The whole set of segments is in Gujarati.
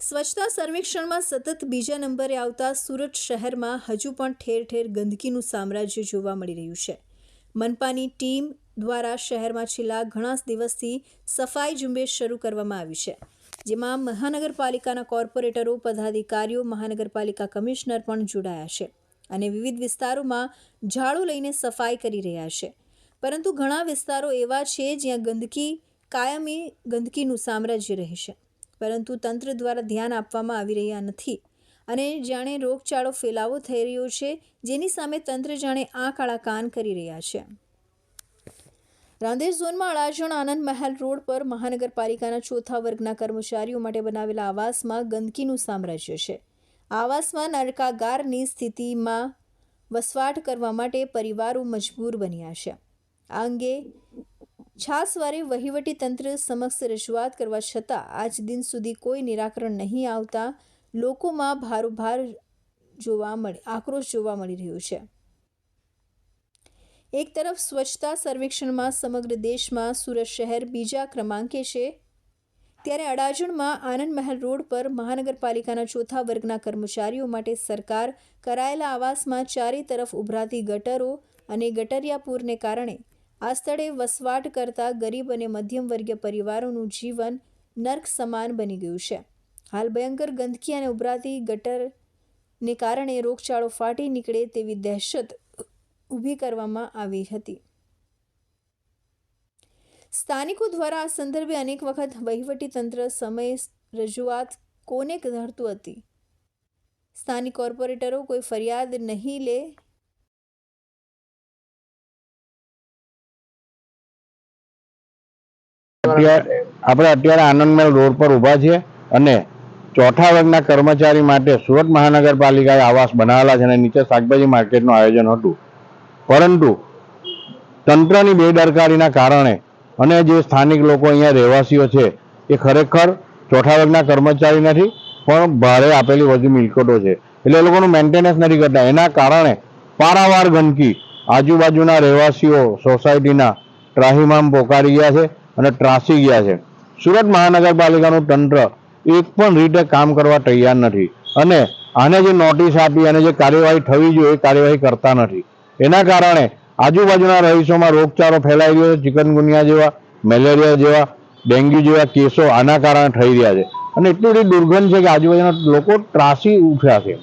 સ્વચ્છતા સર્વેક્ષણમાં સતત બીજા નંબરે આવતા સુરત શહેરમાં હજુ પણ ઠેર ઠેર ગંદકીનું સામ્રાજ્ય જોવા મળી રહ્યું છે. મનપાની ટીમ દ્વારા શહેરમાં છેલ્લા ઘણા દિવસથી સફાઈ ઝુંબેશ શરૂ કરવામાં આવી છે, જેમાં મહાનગરપાલિકાના કોર્પોરેટરો, પદાધિકારીઓ, મહાનગરપાલિકા કમિશનર પણ જોડાયા છે અને વિવિધ વિસ્તારોમાં ઝાડુ લઈને સફાઈ કરી રહ્યા છે. પરંતુ ઘણા વિસ્તારો એવા છે જ્યાં ગંદકી કાયમી ગંદકીનું સામ્રાજ્ય રહેશે પરંતુ તંત્ર દ્વારા ધ્યાન આપવામાં આવી રહ્યા નથી. અને જાણે રોગચાળો ફેલાવો થઈ રહ્યો છે, જેની સામે તંત્ર જાણે આ કાળા કાન કરી રહ્યા છે. રાંદેર ઝોનમાં અડાજણ આનંદ મહેલ રોડ પર મહાનગરપાલિકાના ચોથા વર્ગના કર્મચારીઓ માટે બનાવેલા આવાસમાં ગંદકીનું સામ્રાજ્ય છે. આવાસમાં નરકાગારની સ્થિતિમાં વસવાટ કરવા માટે પરિવારો મજબૂર બન્યા છે. આ અંગે છાસવારે વહીવટી તંત્ર સમક્ષ રજૂઆત કરવા છતાં આજ દિન સુધી કોઈ નિરાકરણ નહીં આવતા લોકોમાં ભારોભાર જોવા મળે, આક્રોશ જોવા મળી રહ્યો છે. એક તરફ સ્વચ્છતા સર્વેક્ષણમાં સમગ્ર દેશમાં સુરત શહેર બીજા ક્રમાંકે છે, ત્યારે અડાજણમાં આનંદ મહેલ રોડ પર મહાનગરપાલિકાના ચોથા વર્ગના કર્મચારીઓ માટે સરકાર કરાયેલા આવાસમાં ચારે તરફ ઉભરાતી ગટરો અને ગટરિયા પૂરને કારણે આ સ્થળે વસવાટ કરતા ગરીબ અને મધ્યમવર્ગીય પરિવારોનું જીવન નર્ક સમાન બની ગયું છે. હાલ ભયંકર ગંદકી અને ઉભરાતી ગટરને કારણે રોગચાળો ફાટી નીકળે તેવી દહેશત ઊભી કરવામાં આવી હતી. સ્થાનિકો દ્વારા આ સંદર્ભે અનેક વખત વહીવટી તંત્ર સમયે રજૂઆત કોને ધરતું હતી? સ્થાનિક કોર્પોરેટરો કોઈ ફરિયાદ નહીં લે આપણે અત્યારે આનંદમેલ રોડ પર ઊભા છીએ અને ચોથા વર્ગના કર્મચારી માટે સુરત મહાનગરપાલિકાએ આવાસ બનાવેલા છે અને નીચે શાકભાજી માર્કેટનું આયોજન હતું. પરંતુ તંત્રની બેદરકારીના કારણે અને જે સ્થાનિક લોકો અહીંયા રહેવાસીઓ છે, એ ખરેખર ચોથા વર્ગના કર્મચારી નથી, પણ ભાડે આપેલી વધુ મિલકતો છે. એટલે એ લોકોનું મેન્ટેનન્સ નથી કરતા. એના કારણે પારાવાર ગંદકી આજુબાજુના રહેવાસીઓ સોસાયટીના ત્રાહિમામ પોકારી ગયા છે. અને ત્રાસી ગયા છે. સુરત મહાનગરપાલિકાનું તંત્ર એક પણ રીતે કામ કરવા તૈયાર નથી. અને આને જે નોટિસ આપી અને જે કાર્યવાહી થવી જોઈએ એ કાર્યવાહી કરતા નથી. એના કારણે આજુબાજુના રહીશોમાં રોગચાળો ફેલાઈ રહ્યો છે ચિકનગુનિયા જેવા મેલેરિયા જેવા ડેન્ગ્યુ જેવા કેસો આના કારણે થઈ રહ્યા છે. અને એટલી બધી દુર્ગંધ છે કે આજુબાજુના લોકો ત્રાસી ઉઠ્યા છે.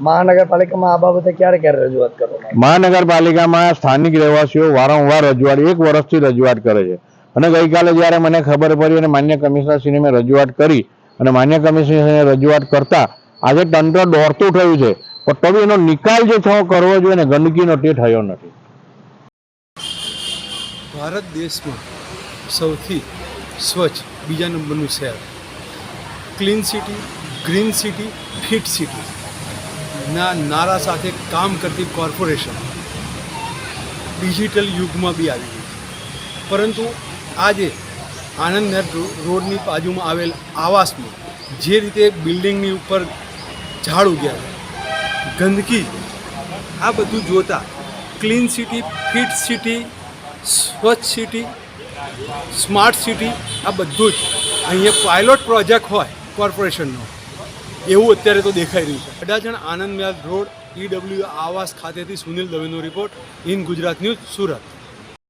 મહાનગરપાલિકામાં આ બાબતે ક્યારે ક્યારે રજૂઆત કરો મહાનગરપાલિકામાં સ્થાનિક રહેવાસીઓ વારંવાર રજૂઆત એક વર્ષથી રજૂઆત કરે છે. અને ગઈકાલે જ્યારે મને ખબર પડી અને માન્ય કમિશનરશ્રીને મેં રજૂઆત કરી અને માન્ય કમિશનરશ્રીને રજૂઆત કરતા, આજે તંત્ર દોડતું થયું છે. પણ તો એનો નિકાલ જે થવો કરવો જોઈએ ને ગંદકીનો તે થયો નથી. ભારત દેશમાં સૌથી સ્વચ્છ, બીજા નંબરનું શહેર. Clean city, green city, fit city. ના, નારા સાથે કામ કરતી કોર્પોરેશન ડિજિટલ યુગમાં બી આવી ગઈ પરંતુ આજે આનંદ રોડની બાજુમાં આવેલ આવાસમાં જે રીતે બિલ્ડિંગની ઉપર ઝાડ ઉગ્યા ગંદકી આ બધું જોતા ક્લીન સિટી, ફિટ સિટી, સ્વચ્છ સિટી, સ્માર્ટ સિટી, આ બધું જ અહીંયા પાયલોટ પ્રોજેક્ટ હોય કોર્પોરેશનનો. એવું અત્યારે તો દેખાઈ રહ્યું છે. અડાજણ આનંદ મહેલ રોડ, ઈડબ્લ્યુ આવાસ ખાતેથી Sunil દવેનો report, in Gujarat news Surat.